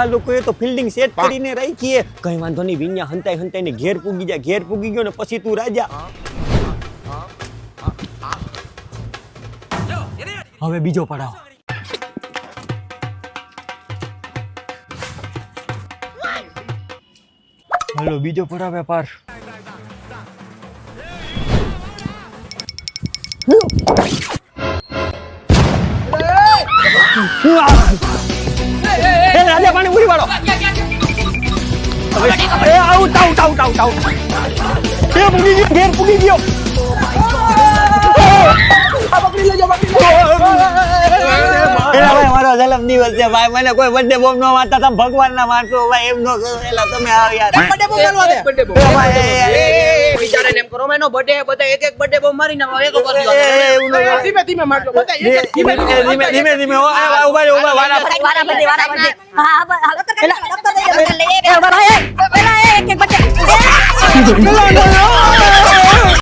આ લોકોએ તો ફિલ્ડિંગ સેટ કરીને રાખી છે. કઈ વાંધો નહીં વિન્યા હંતાઈ હંતાઈને ઘેર પૂગી જા ઘેર પૂગી ગયો ને પછી તું રાજા. હવે બીજો પડાવ. હાલો બીજો પડાવ વેપાર. એ પૂરી વાળો. એ out out out out out એ પૂગી ગયો ઘેર પૂગી ગયો. મારો દિવસ છે ભાઈ. મને કોઈ બર્થડે બોમ્બ નો વાંચતા તમે ભગવાન ના મારશો ભાઈ. એમ નો કરો એલા તમે આવ યાર. બર્થડે બોમ્બ મારવા દે. બર્થડે બોમ્બ એ ભાઈ, એ, એ, એ, વિચારે એમ કરો એનો બર્થડે બધા એક એક બર્થડે બોમ્બ મારીને એક ઉપર એ, એ, એવું ન કરો. ધીમે ધીમે મારજો બધા એક ધીમે ધીમે ધીમે ધીમે હો આ, ઊભા રહો, ઊભા વારા વારાફરતી, વારાફરતી. હા, હા, હા, પેલા એ, પેલા એ, પેલા એક એક બચ્ચે.